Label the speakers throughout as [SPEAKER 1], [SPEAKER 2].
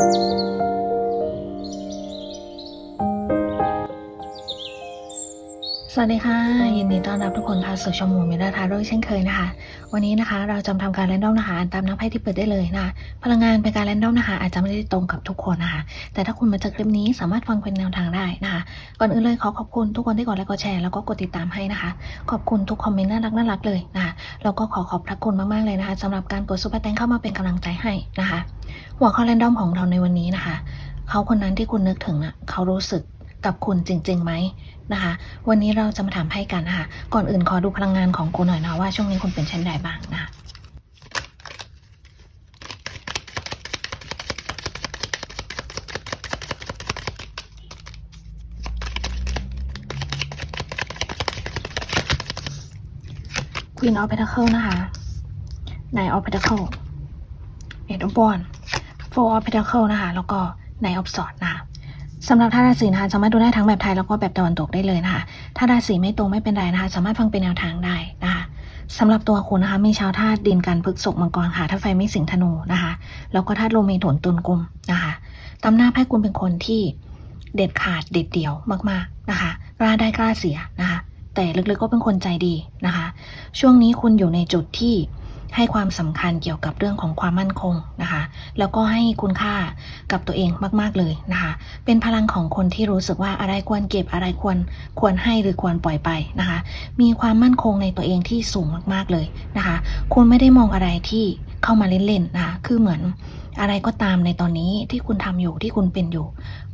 [SPEAKER 1] you สวัสดีค่ะ ยินดีต้อนรับทุกคนค่ะสู่ช่องหมูมิราทาโร่เช่นเคยนะคะ วันนี้นะคะ เราจะมาทำการแรนดอมนะคะตามน้ำไพ่ที่เปิดได้เลยนะะพลังงานเป็นการแรนดอมนะคะอาจจะไม่ได้ตรงกับทุกคนนะคะ แต่ถ้าคุณมาเจอคลิปนี้สามารถฟังเป็นแนวทางได้นะคะก่อนอื่นเลยขอขอบคุณทุกคนที่กดไลค์กดแชร์แล้วก็กดติดตามให้นะคะ ขอบคุณทุกคอมเมนต์น่ารักน่ารักเลยนะคะแล้วก็ขอขอบพระคุณมากๆเลยนะคะสำหรับการกดซุปเปอร์แตงเข้ามาเป็นกำลังใจให้นะคะ หัวข้อแรนดอมของเราในวันนี้นะคะเขาคนนั้นที่คุณนึกถึงอะเขารู้สึก กับคุณจริงๆไหมนะคะ วันนี้เราจะมาถามให้กันนะคะ ก่อนอื่นขอดูพลังงานของคุณหน่อยนะว่าช่วงนี้คุณเป็นเช่นใดบ้างนะคะ Queen of Pentacle นะคะ Nine of Pentacle Eight of Wands Four of Pentacle นะคะ แล้วก็ Nine of Swords นะคะ สำหรับท่าราศีนะคะสามารถดูได้ทั้งแบบไทยแล้วก็แบบตะวันตกได้เลยนะคะถ้าราศีไม่ตรงไม่เป็นไรนะคะ สามารถฟังเป็นแนวทางได้นะคะสำหรับตัวคุณนะคะมีชาวธาตุดินกันพฤกษกมังกรค่ะถ้าไฟไม่สิงธนูนะคะแล้วก็ธาตุลมมีถนตุลกุมนะคะตำหน้าไพ่คุณเป็นคนที่เด็ดขาดเด็ดเดี่ยวมากๆนะคะกล้าได้กล้าเสียนะคะแต่ลึกๆก็เป็นคนใจดีนะคะ ช่วงนี้คุณอยู่ในจุดที่ ให้ความสำคัญเกี่ยวกับเรื่องของความมั่นคงนะคะ แล้วก็ให้คุณค่ากับตัวเองมาก ๆ เลยนะคะ เป็นพลังของคนที่รู้สึกว่าอะไรควรเก็บอะไรควรควรให้หรือควรปล่อยไปนะคะ มีความมั่นคงในตัวเองที่สูงมาก ๆ เลยนะคะ คุณไม่ได้มองอะไรที่เข้ามาเล่น ๆ นะคะ คือเหมือนอะไรก็ตามในตอนนี้ที่คุณทำอยู่ที่คุณเป็นอยู่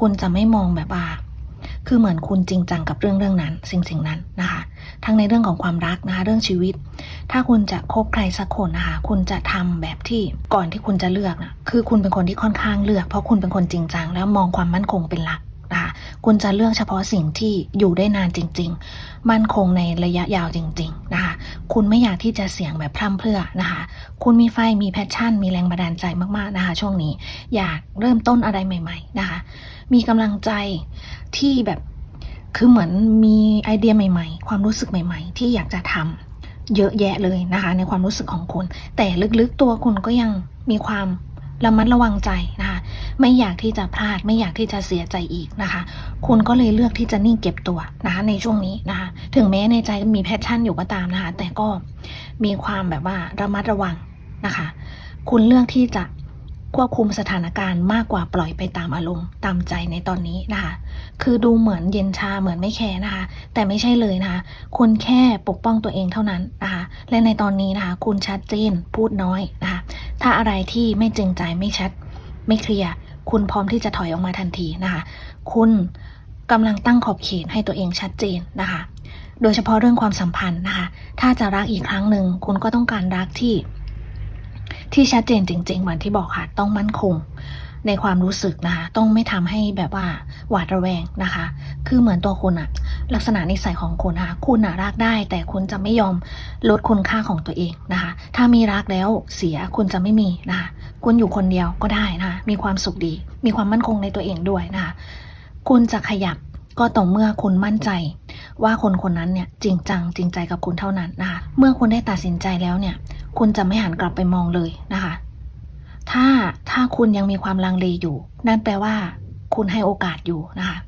[SPEAKER 1] คุณจะไม่มองแบบว่า คือเหมือนคุณจริงจังกับเรื่องเรื่องนั้น สิ่งสิ่งนั้นนะคะ ทั้งในเรื่องของความรักนะคะเรื่องชีวิต ถ้าคุณจะคบใครสักคนนะคะ คุณจะทำแบบที่ก่อนที่คุณจะเลือกนะคือคุณเป็นคนที่ค่อนข้างเลือก เพราะคุณเป็นคนจริงจังแล้วมองความมั่นคงเป็นหลักนะคะ คุณจะเลือกเฉพาะสิ่งที่อยู่ได้นานจริง ๆ มั่นคงในระยะยาวจริง ๆ นะคะ คุณไม่อยากที่จะเสี่ยงแบบพร่ำเพรื่อนะคะ คุณมีไฟ มีแพชชั่น มีแรงบันดาลใจมากๆนะคะ ช่วงนี้ อยากเริ่มต้นอะไรใหม่ ๆ นะคะ มีกำลังใจที่แบบ คือเหมือนมีไอเดียใหม่ ๆ ความรู้สึกใหม่ ๆ ที่อยากจะทำเยอะแยะเลยนะคะ ในความรู้สึกของคุณ แต่ลึกๆตัวคุณก็ยังมีความ ระมัดระวังใจนะคะ ไม่อยากที่จะพลาด ไม่อยากที่จะเสียใจอีกนะคะ คุณก็เลยเลือกที่จะนิ่งเก็บตัวนะคะในช่วงนี้นะคะ ถึงแม้ในใจมีแพชชั่นอยู่ก็ตามนะคะ แต่ก็มีความแบบว่าระมัดระวังนะคะ คุณเลือกที่จะ ควบคุมสถานการณ์มากกว่าปล่อยไปตามอารมณ์ตามใจในตอนนี้นะคะ คือดูเหมือนเย็นชาเหมือนไม่แคร์นะคะ แต่ไม่ใช่เลยนะคะ คุณแค่ปกป้องตัวเองเท่านั้นนะคะ และในตอนนี้นะคะ คุณชัดเจนพูดน้อยนะคะ ถ้าอะไรที่ไม่จริงใจไม่ชัด ไม่เคลียร์คุณพร้อมที่จะถอยออกมาทันทีนะคะ คุณกำลังตั้งขอบเขตให้ตัวเองชัดเจนนะคะ โดยเฉพาะเรื่องความสัมพันธ์นะคะ ถ้าจะรักอีกครั้งหนึ่งคุณก็ต้องการรักที่ ที่ชัดเจนจริงๆเหมือนที่บอกค่ะ ต้องมั่นคงในความรู้สึกนะคะต้องไม่ทำให้แบบว่าหวาดระแวงนะคะ คือเหมือนตัวคุณอะลักษณะนิสัยของคุณนะคะคุณอะรักได้ แต่คุณจะไม่ยอมลดคุณค่าของตัวเองนะคะ ถ้ามีรักแล้วเสียคุณจะไม่มีนะคะคุณอยู่คนเดียวก็ได้นะคะมีความสุขดี มีความมั่นคงในตัวเองด้วยนะคะคุณจะขยับ ก็ต่อเมื่อคุณมั่นใจ ว่าคนคนนั้นเนี่ยจริงจังจริงใจกับคุณเท่านั้นนะคะเมื่อคุณได้ตัดสินใจแล้วเนี่ย คุณจะไม่หันกลับไปมองเลยนะคะ ถ้าถ้าคุณยังมีความลังเลอยู่ นั่นแปลว่า คุณให้โอกาสอยู่นะคะ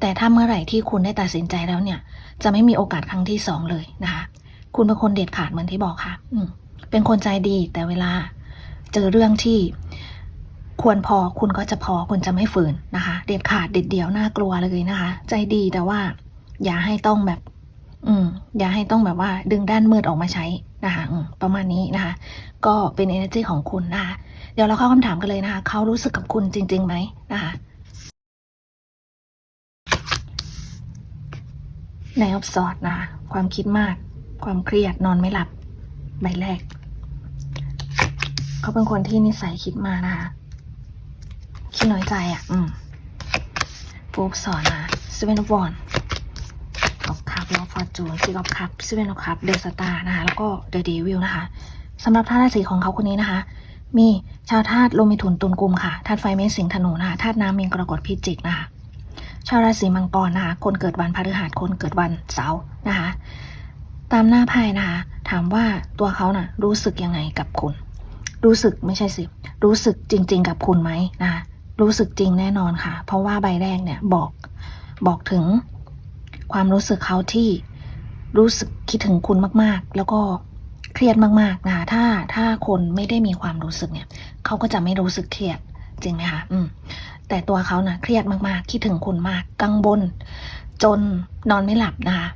[SPEAKER 1] แต่ถ้าเมื่อไหร่ที่คุณได้ตัดสินใจแล้วเนี่ย จะไม่มีโอกาสครั้งที่สองเลยนะคะ คุณเป็นคนเด็ดขาดเหมือนที่บอกค่ะ อืเป็นคนใจดีแต่เวลา เจอเรื่องที่ ควรพอคุณก็จะพอคุณจะไม่ฝืนนะคะ เด็ดขาดเด็ดเดี่ยวน่ากลัวเลยนะคะ ใจดีแต่ว่า อย่าให้ต้องแบบ อืม อย่าให้ต้องแบบว่า ดึงด้านมืดออกมาใช้นะคะประมาณนี้นะคะ ก็เป็น energy ของคุณนะคะ เดี๋ยวเราเข้าคำถามกันเลยนะคะ เขารู้สึกกับคุณจริงๆไหมนะคะในออฟสอดนะคะ ความคิดมาก ความเครียดนอนไม่หลับ ใบแรก เขาเป็นคนที่นิสัยคิดมากนะคะ ขี้น้อยใจอะ อืมฟูกสอนนะสเวนวอนออฟคัพลอฟอร์จูนซิกออฟคัพสเวนออฟคัพเดอะสตาร์นะคะ แล้วก็เดอะเดวิลนะคะสำหรับธาตุราศีของเขาคนนี้นะคะ มีชาวธาตุลมิถุนตุลกุมค่ะธาตุไฟเมษสิงห์ธนูนะคะธาตุน้ำมีนกรกฎพิจิกนะคะชาวราศีมังกรนะคะ คนเกิดวันพฤหัสคนเกิดวันเสาร์นะคะ ตามหน้าไพ่นะคะ ถามว่าตัวเขาน่ะรู้สึกยังไงกับคุณ รู้สึกไม่ใช่สิ รู้สึกจริง ๆ กับคุณไหมนะคะ รู้สึกจริงแน่นอนค่ะ เพราะว่าใบแรกเนี่ยบอกบอกถึงความรู้สึกเขาที่รู้สึกคิดถึงคุณมากๆ แล้วก็เครียดมากๆนะคะถ้าถ้าคนไม่ได้มีความรู้สึกเนี่ยเขาก็จะไม่รู้สึกเครียดจริงไหมคะอืมแต่ตัวเขานะ่ะเครียดมากๆ คิดถึงคุณมากกังวลจนนอนไม่หลับนะคะ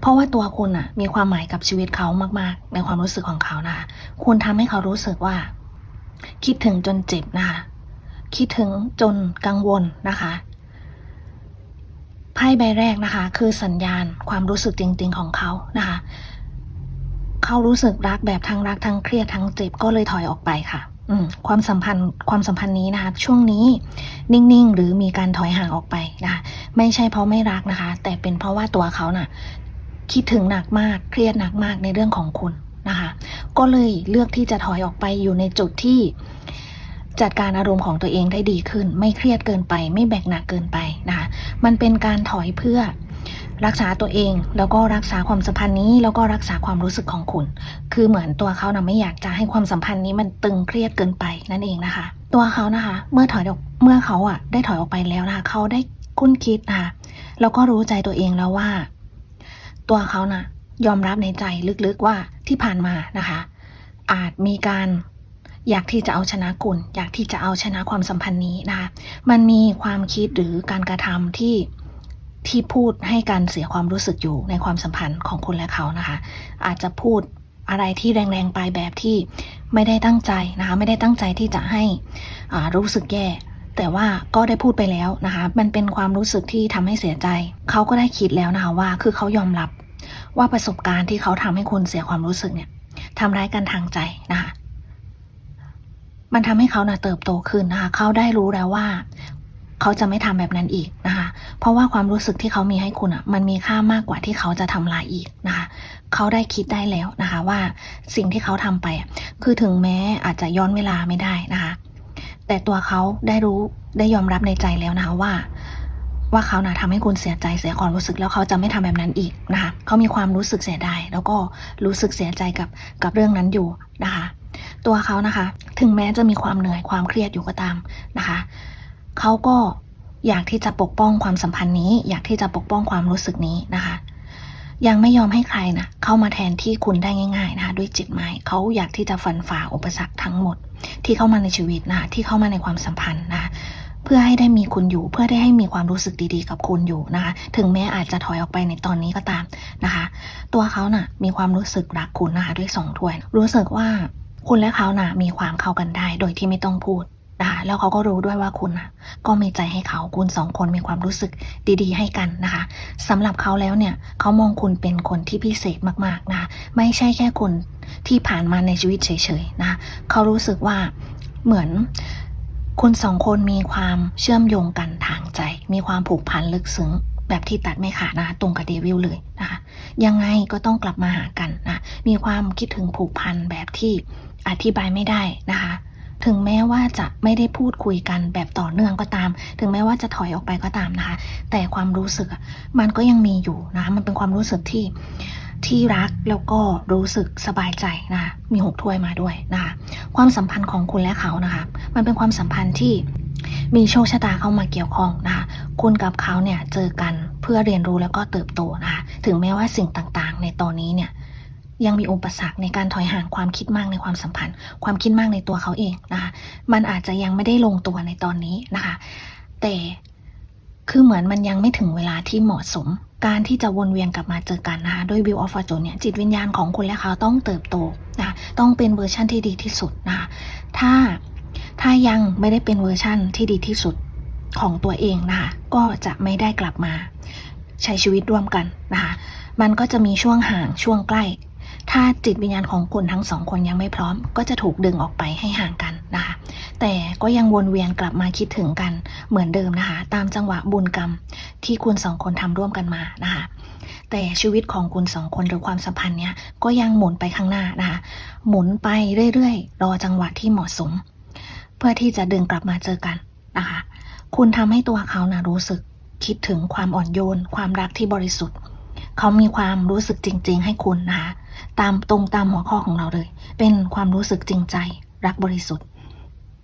[SPEAKER 1] เพราะว่าตัวคุณน่ะมีความหมายกับชีวิตเขามาก ๆ ในความรู้สึกของเขานะคะคุณทำให้เขารู้สึกว่า คิดถึงจนเจ็บนะคะ คิดถึงจนกังวลนะคะไพ่ใบแรกนะคะ คือสัญญาณความรู้สึกจริง ๆ ของเขานะคะ เขารู้สึกรักแบบทั้งรักทั้งเครียดทั้งเจ็บก็เลยถอยออกไปค่ะความสัมพันธ์ความสัมพันธ์นี้นะคะช่วงนี้นิ่งๆ หรือมีการถอยห่างออกไปนะคะไม่ใช่เพราะไม่รักนะคะ แต่เป็นเพราะว่าตัวเขาน่ะ คิดถึงหนักมากเครียดหนักมากในเรื่องของคุณนะคะ ก็เลยเลือกที่จะถอยออกไปอยู่ในจุดที่ จัดการอารมณ์ของตัวเองได้ดีขึ้น ไม่เครียดเกินไป ไม่แบกหนักเกินไปนะคะมันเป็นการถอยเพื่อรักษาตัวเองแล้วก็รักษาความสัมพันธ์นี้แล้วก็รักษาความรู้สึกของคุณ คือเหมือนตัวเขานะไม่อยากจะให้ความสัมพันธ์นี้มันตึงเครียดเกินไปนั่นเองนะคะ ตัวเขานะคะ เมื่อถอยออกเมื่อเขาอะได้ถอยออกไปแล้วนะคะเขาได้คุ้นคิดนะคะแล้วก็รู้ใจตัวเองแล้วว่า ตัวเขานะ่ะยอมรับในใจลึกๆว่าที่ผ่านมานะคะ อาจมีการ อยากที่จะเอาชนะคุณอยากที่จะเอาชนะความสัมพันธ์นี้นะคะ มันมีความคิดหรือการกระทำที่ที่พูดให้การเสียความรู้สึกอยู่ในความสัมพันธ์ของคุณและเขานะคะ อาจจะพูดอะไรที่แรงๆไปแบบที่ไม่ได้ตั้งใจนะคะ ไม่ได้ตั้งใจที่จะให้รู้สึกแย่ แต่ว่าก็ได้พูดไปแล้วนะคะ มันเป็นความรู้สึกที่ทำให้เสียใจ เขาก็ได้คิดแล้วนะคะว่าคือเขายอมรับว่าประสบการณ์ที่เขาทำให้คุณเสียความรู้สึกเนี่ยทำร้ายกันทางใจนะคะ มันทำให้เขานะเติบโตขึ้นนะคะ เขาได้รู้แล้วว่า เขาจะไม่ทำแบบนั้นอีกนะคะ เพราะว่าความรู้สึกที่เขามีให้คุณอะ มันมีค่ามากกว่าที่เขาจะทำลายอีกนะคะ เขาได้คิดได้แล้วนะคะ ว่าสิ่งที่เขาทำไปอะคือถึงแม้อาจจะย้อนเวลาไม่ได้นะคะ แต่ตัวเขาได้รู้ได้ยอมรับในใจแล้วนะคะว่าว่าเขานะทำให้คุณเสียใจเสียความรู้สึกแล้วเขาจะไม่ทำแบบนั้นอีกนะคะเขามีความรู้สึกเสียดายแล้วก็รู้สึกเสียใจกับกับเรื่องนั้นอยู่นะคะ ตัวเขานะคะ ถึงแม้จะมีความเหนื่อยความเครียดอยู่ก็ตามนะคะ เขาก็อยากที่จะปกป้องความสัมพันธ์นี้ อยากที่จะปกป้องความรู้สึกนี้นะคะ ยังไม่ยอมให้ใครนะเข้ามาแทนที่คุณได้ง่ายๆนะคะด้วยจิตหมายเขาอยากที่จะฟันฝ่าอุปสรรคทั้งหมด ที่เข้ามาในชีวิตนะคะที่เข้ามาในความสัมพันธ์นะคะเพื่อให้ได้มีคุณอยู่เพื่อได้ให้มีความรู้สึกดีๆ กับคุณอยู่นะคะ ถึงแม้อาจจะถอยออกไปในตอนนี้ก็ตามนะคะ ตัวเขาน่ะมีความรู้สึกรักคุณนะคะด้วยสองถ้วย รู้สึกว่า คุณและเขาน่ะ มีความเข้ากันได้โดยที่ไม่ต้องพูดนะคะแล้วเขาก็รู้ด้วยว่าคุณน่ะก็มีใจให้เขาคุณสองคนมีความรู้สึกดีๆ ให้กันนะคะสำหรับเขาแล้วเนี่ยเขามองคุณเป็นคนที่พิเศษมากๆนะคะไม่ใช่แค่คนที่ผ่านมาในชีวิตเฉยๆนะคะเขารู้สึกว่าเหมือนคุณสองคนมีความเชื่อมโยงกันทางใจ มีความผูกพันลึกซึ้งแบบที่ตัดไม่ขาดนะตรงกับเดวิลเลยนะคะยังไงก็ต้องกลับมาหากันนะมีความคิดถึงผูกพันแบบที่ อธิบายไม่ได้นะคะ ถึงแม้ว่าจะไม่ได้พูดคุยกันแบบต่อเนื่องก็ตาม ถึงแม้ว่าจะถอยออกไปก็ตามนะคะ แต่ความรู้สึกมันก็ยังมีอยู่นะคะมันเป็นความรู้สึกที่ที่รักแล้วก็รู้สึกสบายใจนะคะมีหกถ้วยมาด้วยนะคะความสัมพันธ์ของคุณและเขานะคะ มันเป็นความสัมพันธ์ที่มีโชคชะตาเข้ามาเกี่ยวข้องนะคะ คุณกับเขาเนี่ยเจอกันเพื่อเรียนรู้แล้วก็เติบโตนะคะ ถึงแม้ว่าสิ่งต่างๆ ในตอนนี้เนี่ย ยังมีอุปสรรคในการถอยห่างความคิดมากในความสัมพันธ์ ความคิดมากในตัวเขาเองนะคะมันอาจจะยังไม่ได้ลงตัวในตอนนี้นะคะ แต่คือเหมือนมันยังไม่ถึงเวลาที่เหมาะสม การที่จะวนเวียนกลับมาเจอกันนะคะด้วยวิวออฟฟอร์จูนเนี่ยจิตวิญญาณของคุณและเขาต้องเติบโตนะคะต้องเป็นเวอร์ชั่นที่ดีที่สุดนะคะถ้าถ้ายังไม่ได้เป็นเวอร์ชั่นที่ดีที่สุดของตัวเองนะคะก็จะไม่ได้กลับมาใช้ชีวิตร่วมกันนะคะมันก็จะมีช่วงห่างช่วงใกล้ ถ้าจิตวิญญาณของคุณทั้งสองคนยังไม่พร้อม ก็จะถูกดึงออกไปให้ห่างกันนะคะ แต่ก็ยังวนเวียนกลับมาคิดถึงกันเหมือนเดิมนะคะ ตามจังหวะบุญกรรมที่คุณสองคนทำร่วมกันมานะคะแต่ชีวิตของคุณสองคนหรือความสัมพันธ์เนี้ยก็ยังหมุนไปข้างหน้านะคะ หมุนไปเรื่อยๆ รอจังหวะที่เหมาะสม เพื่อที่จะดึงกลับมาเจอกันนะคะ คุณทำให้ตัวเขานะรู้สึกคิดถึงความอ่อนโยน ความรักที่บริสุทธิ์ เขามีความรู้สึกจริง ๆ ให้คุณนะคะตามตรงตามหัวข้อของเราเลย เป็นความรู้สึกจริงใจ รักบริสุทธิ์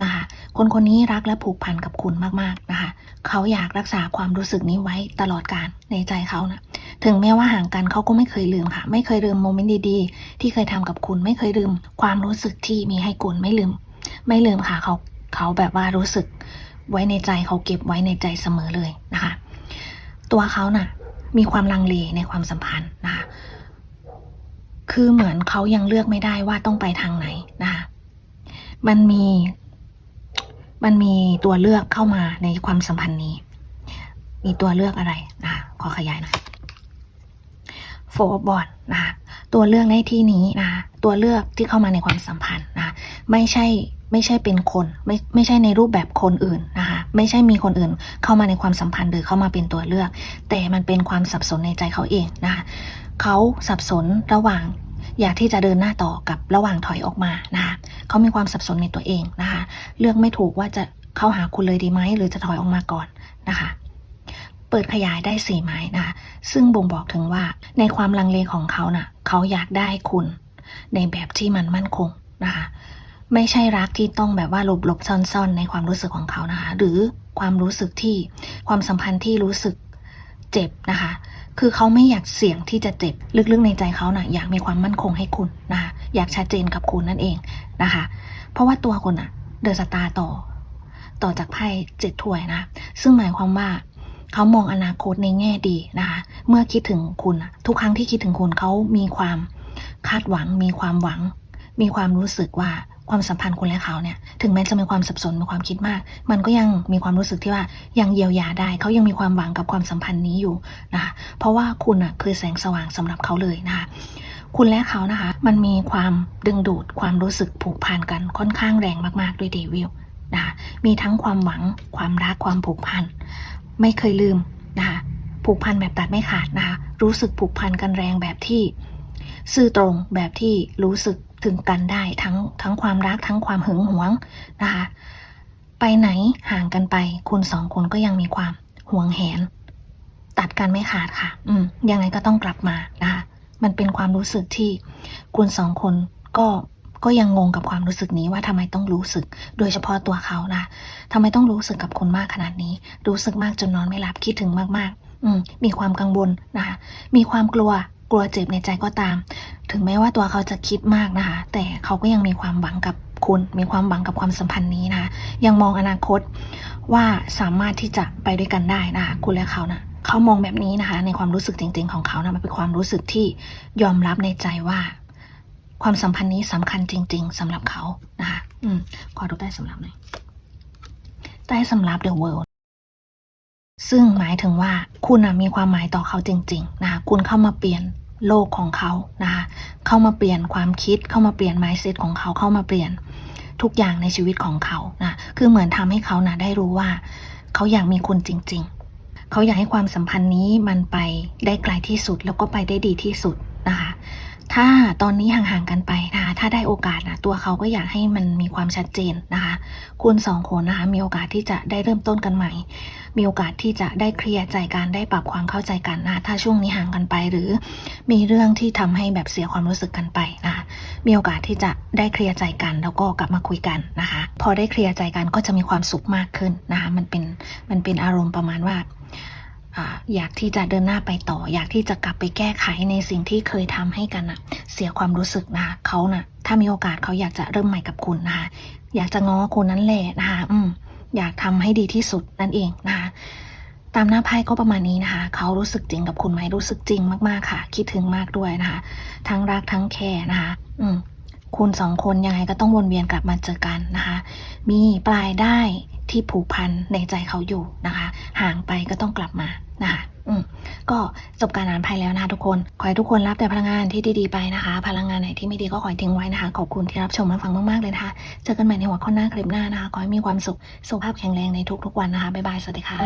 [SPEAKER 1] นะคะคนคนนี้รักและผูกพันกับคุณมากๆนะคะเขาอยากรักษาความรู้สึกนี้ไว้ตลอดการในใจเขานะถึงแม้ว่าห่างกันเขาก็ไม่เคยลืมค่ะ ไม่เคยลืมโมเมนต์ดีๆ ที่เคยทำกับคุณไม่เคยลืม ความรู้สึกที่มีให้คุณไม่ลืม ไม่ลืมค่ะเขาเขาแบบว่ารู้สึกไว้ในใจเขาเก็บไว้ในใจเสมอเลยนะคะ ตัวเขาน่ะ มีความลังเลในความสัมพันธ์นะคะคือเหมือนเขายังเลือกไม่ได้ว่าต้องไปทางไหนนะคะมันมี มันมีตัวเลือกเข้ามาในความสัมพันธ์นี้ มีตัวเลือกอะไรนะคะขอขยายหน่อยโฟบอดนะคะตัวเลือกในที่นี้นะคะตัวเลือกที่เข้ามาในความสัมพันธ์นะะไม่ใช่ไม่ใช่เป็นคน ไม่ไม่ใช่ในรูปแบบคนอื่นนะ ไม่ใช่มีคนอื่นเข้ามาในความสัมพันธ์หรือเข้ามาเป็นตัวเลือก แต่มันเป็นความสับสนในใจเขาเองนะคะเขาสับสนระหว่างอยากที่จะเดินหน้าต่อกับระหว่างถอยออกมานะคะเขามีความสับสนในตัวเองนะคะเลือกไม่ถูกว่าจะเข้าหาคุณเลยดีไหมหรือจะถอยออกมาก่อนนะคะเปิดขยายได้สี่ไม้นะคะซึ่งบ่งบอกถึงว่าในความลังเลของเขาน่ะเขาอยากได้คุณ ในแบบที่มันมั่นคงนะคะ ไม่ใช่รักที่ต้องแบบว่าหลบหลบๆซ่อนๆ ในความรู้สึกของเขานะคะ หรือความรู้สึกที่ความสัมพันธ์ที่รู้สึกเจ็บนะคะ คือเขาไม่อยากเสี่ยงที่จะเจ็บ ลึกๆในใจเขานะ่ะอยากมีความมั่นคงให้คุณนะคะอยากชัดเจนกับคุณนั่นเองนะคะ เพราะว่าตัวคุณอะเดอะสตาร์ต่อ ต่อจากไพ่เจ็ดถ้วยนะ ซึ่งหมายความว่าเขามองอนาคตในแง่ดีนะคะ เมื่อคิดถึงคุณทุกครั้งที่คิดถึงคุณเขามีความคาดหวัง มีความหวัง มีความรู้สึกว่า ความสัมพันธ์คุณและเขาเนี่ยถึงแม้จะมีความสับสนมีความคิดมาก มันก็ยังมีความรู้สึกที่ว่ายังเยียวยาได้ เขายังมีความหวังกับความสัมพันธ์นี้อยู่นะคะเพราะว่าคุณอะคือแสงสว่างสำหรับเขาเลยนะคะคุณและเขานะคะ มันมีความดึงดูดความรู้สึกผูกพันกันค่อนข้างแรงมากๆด้วยเดวิลนะคะมีทั้งความหวังความรักความผูกพันไม่เคยลืมนะคะผูกพันแบบตัดไม่ขาดนะคะรู้สึกผูกพันกันแรงแบบที่ ซื่อตรงแบบที่รู้สึก ถึงกันได้ทั้งทั้งความรักทั้งความหึงหวงนะคะ ไปไหนห่างกันไป คุณสองคนก็ยังมีความห่วงแหน ตัดกันไม่ขาดค่ะ อืม ยังไงก็ต้องกลับมานะคะมันเป็นความรู้สึกที่คุณสองคนก็ก็ยังงงกับความรู้สึกนี้ว่าทำไมต้องรู้สึก โดยเฉพาะตัวเขานะทำไมต้องรู้สึกกับคุณมากขนาดนี้ รู้สึกมากจนนอนไม่หลับคิดถึงมากๆ อืมมีความกังวลนะคะมีความกลัว กลัวเจ็บในใจก็ตาม ถึงแม้ว่าตัวเขาจะคิดมากนะคะ แต่เขาก็ยังมีความหวังกับคุณมีความหวังกับความสัมพันธ์นี้นะคะยังมองอนาคตว่าสามารถที่จะไปด้วยกันได้นะคะคุณและเขานะเขามองแบบนี้นะคะ ในความรู้สึกจริง ๆ ของเขานะมันเป็นความรู้สึกที่ยอมรับในใจว่า ความสัมพันธ์นี้สำคัญจริง ๆสำหรับเขานะคะอืมขอดูใต้สำรับหน่อยใต้สำรับ The World ซึ่งหมายถึงว่าคุณนะมีความหมายต่อเขาจริงๆนะคะคุณเข้ามาเปลี่ยนโลกของเขานะคะเข้ามาเปลี่ยนความคิด เข้ามาเปลี่ยน mindset ของเขาเข้ามาเปลี่ยนทุกอย่างในชีวิตของเขานะคือเหมือนทำให้เขานะได้รู้ว่า เขาอยากมีคุณจริง ๆ เขาอยากให้ความสัมพันธ์นี้มันไปได้ไกลที่สุดแล้วก็ไปได้ดีที่สุดนะคะ ถ้าตอนนี้ห่างๆกันไปนะคะถ้าได้โอกาสนะตัวเขาก็อยากให้มันมีความชัดเจนนะคะ คุณสองคนนะคะมีโอกาสที่จะได้เริ่มต้นกันใหม่ มีโอกาสที่จะได้เคลียร์ใจกันได้ปรับความเข้าใจกันนะถ้าช่วงนี้ห่างกันไปหรือมีเรื่องที่ทำให้แบบเสียความรู้สึกกันไปนะคะมีโอกาสที่จะได้เคลียร์ใจกันแล้วก็กลับมาคุยกันนะคะ พอได้เคลียร์ใจกันก็จะมีความสุขมากขึ้นนะคะมันเป็นมันเป็นอารมณ์ประมาณว่า อยากที่จะเดินหน้าไปต่อ อยากที่จะกลับไปแก้ไขในสิ่งที่เคยทำให้กันนะเสียความรู้สึกนะคะเขานะ่ะถ้ามีโอกาสเขาอยากจะเริ่มใหม่กับคุณนะคะอยากจะง้อคุณนั่นแหละนะคะอืมอยากทำให้ดีที่สุดนั่นเองนะคะตามหน้าไพ่ก็ประมาณนี้นะคะ เขารู้สึกจริงกับคุณไหมรู้สึกจริงมากๆค่ะ คิดถึงมากด้วยนะคะ ทั้งรักทั้งแคร์นะคะ อืมคุณสองคนยังไงก็ต้องวนเวียนกลับมาเจอกันนะคะ มีปลายได้ ที่ผูกพันในใจเขาอยู่นะคะ ห่างไปก็ต้องกลับมานะคะอืมก็จบการอ่านไพ่แล้วนะคะทุกคน ขอให้ทุกคนรับแต่พลังงานที่ดีๆไปนะคะ พลังงานไหนที่ไม่ดีก็ขอให้ทิ้งไว้นะคะ ขอบคุณที่รับชมและฟังมากๆเลยนะคะ เจอกันใหม่ในหัวข้อหน้าคลิปหน้านะคะ ขอให้มีความสุข สุขภาพแข็งแรงในทุกๆวันนะคะ บ๊ายบาย สวัสดีค่ะ